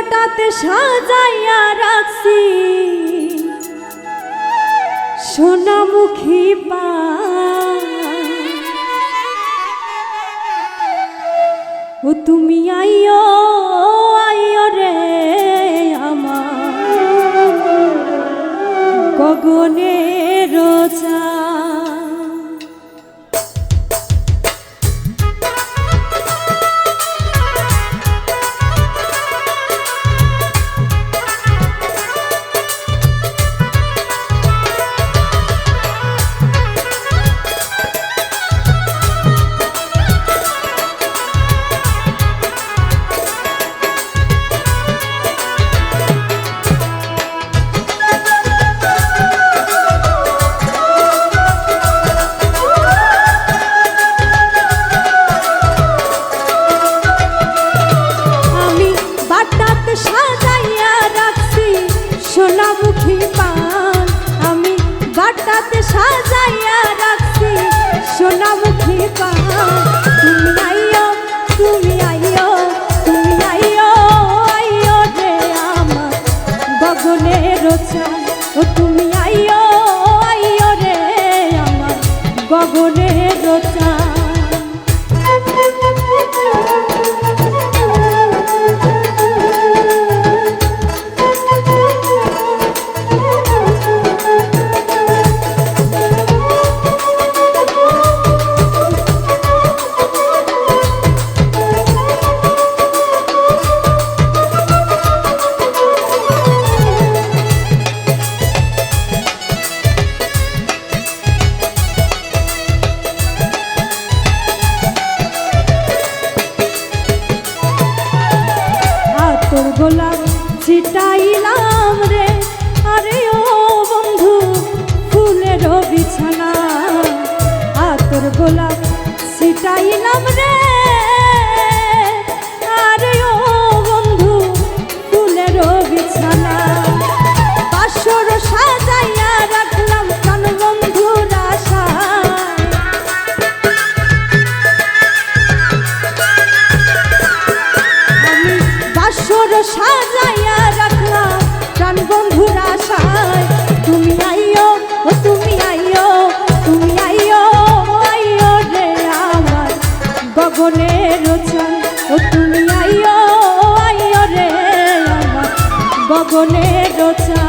বাটাতে সাজাইয়া রাখছি। সোনামুখী বাটাতে সাজাইয়া রাখছি। সোনামুখী পান তুমি আইও তুমি আইও গগনের চান ও তুমি আইও আইও রে আমার গগনের গোলাপ ছিটাইলাম রে। আরে ও বন্ধু ফুলের বিছানা আতর গোলাপ ছিটাইলাম রে। বাসর সাজাইয়া রাখলা প্রাণ বন্ধুর আশায়, তুমি আইও ও তুমি আইও তুমি আইও আইও রে আমার গগনের চান ও তুমি আইও আইও রে আমার গগনের চান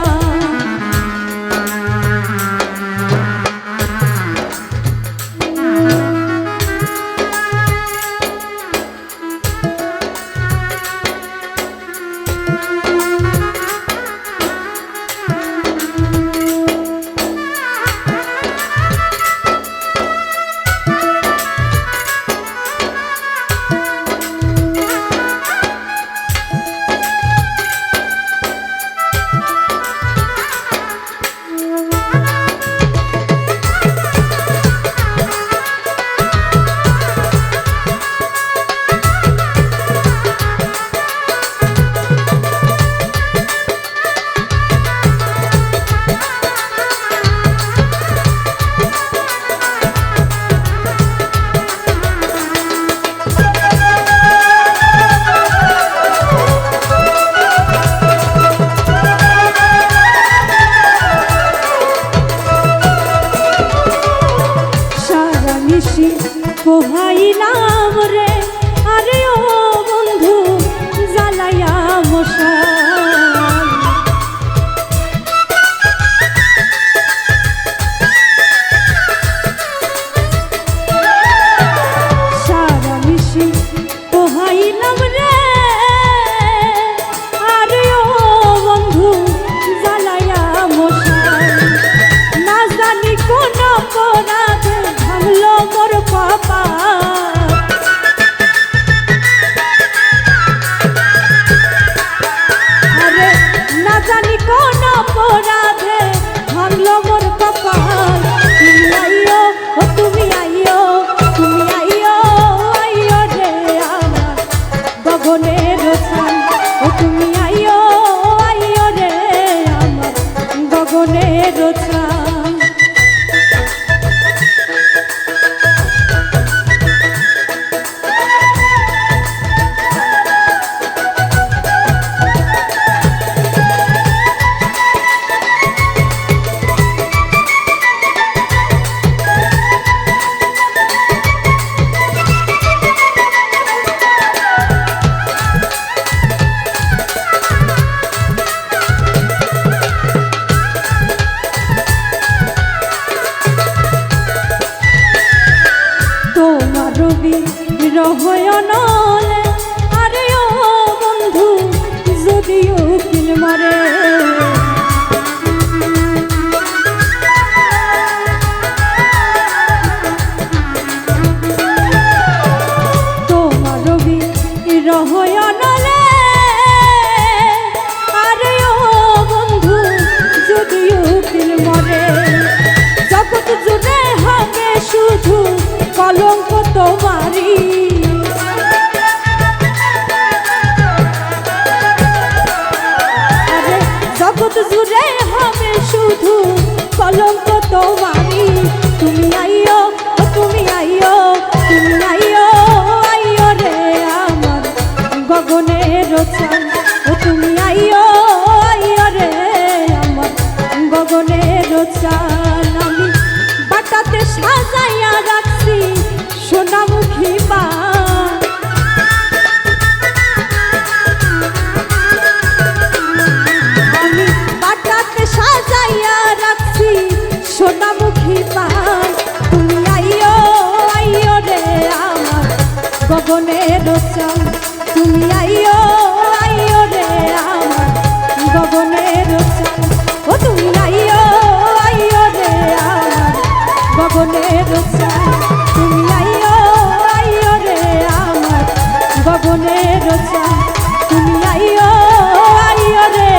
সারা পোহাইলাম রে। রবি রহয়নলে জগৎ জুড়ে হবে শুধু কলঙ্ক তোমারি। গগনের চান তুমি আইও আইও রে আমার গগনের চান ও তুমি আইও আইও রে আমার গগনের চান তুমি আইও আইও রে আমার গগনের চান তুমি আইও আইও রে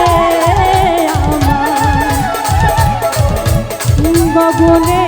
আমার গগনের